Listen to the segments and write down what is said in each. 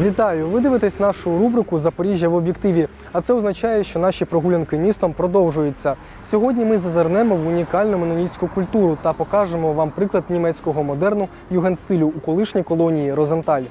Вітаю! Ви дивитесь нашу рубрику Запоріжжя в об'єктиві. А це означає, що наші прогулянки містом продовжуються. Сьогодні ми зазирнемо в унікальну меноніцьку культуру та покажемо вам приклад німецького модерну югенстилю у колишній колонії Розенталь.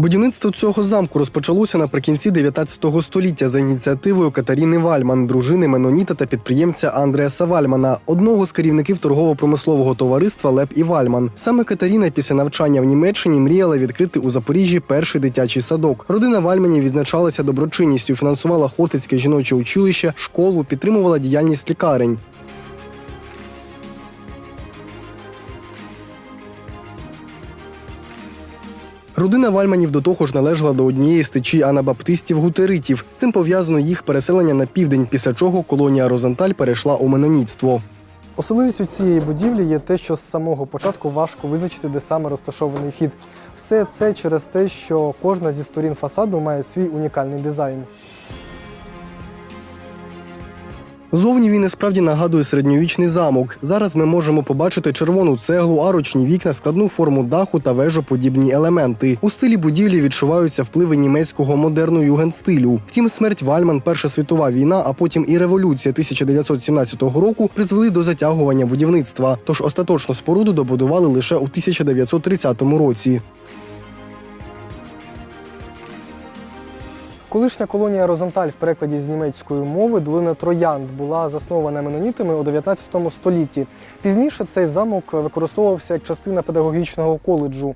Будівництво цього замку розпочалося наприкінці 19 століття за ініціативою Катаріни Вальман, дружини Меноніта та підприємця Андреаса Вальмана, одного з керівників торгово-промислового товариства Леп і Вальман. Саме Катаріна після навчання в Німеччині мріяла відкрити у Запоріжжі перший дитячий садок. Родина Вальманів відзначалася доброчинністю, фінансувала Хортицьке жіноче училище, школу, підтримувала діяльність лікарень. Родина Вальманів до того ж належала до однієї з течій анабаптистів-гутеритів. З цим пов'язано їх переселення на південь, після чого колонія Розенталь перейшла у меноніцтво. Особливістю цієї будівлі є те, що з самого початку важко визначити, де саме розташований вхід. Все це через те, що кожна зі сторін фасаду має свій унікальний дизайн. Зовні він і справді нагадує середньовічний замок. Зараз ми можемо побачити червону цеглу, арочні вікна, складну форму даху та вежоподібні елементи. У стилі будівлі відчуваються впливи німецького модерну югенстилю. Втім, смерть Вальман, Перша світова війна, а потім і революція 1917 року призвели до затягування будівництва. Тож остаточно споруду добудували лише у 1930 році. Колишня колонія Розенталь в перекладі з німецької мови долина Троянд була заснована менонітами у 19 столітті. Пізніше цей замок використовувався як частина педагогічного коледжу.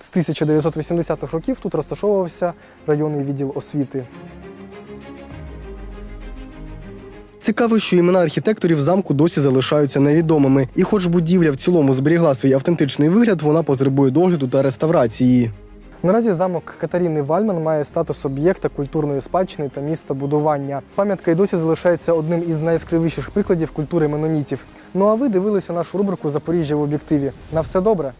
З 1980-х років тут розташовувався районний відділ освіти. Цікаво, що імена архітекторів замку досі залишаються невідомими. І хоч будівля в цілому зберігла свій автентичний вигляд, вона потребує догляду та реставрації. Наразі замок Катаріни Вальман має статус об'єкта культурної спадщини та міста будування. Пам'ятка й досі залишається одним із найяскравіших прикладів культури менонітів. Ну а ви дивилися нашу рубрику Запоріжжя в об'єктиві. На все добре.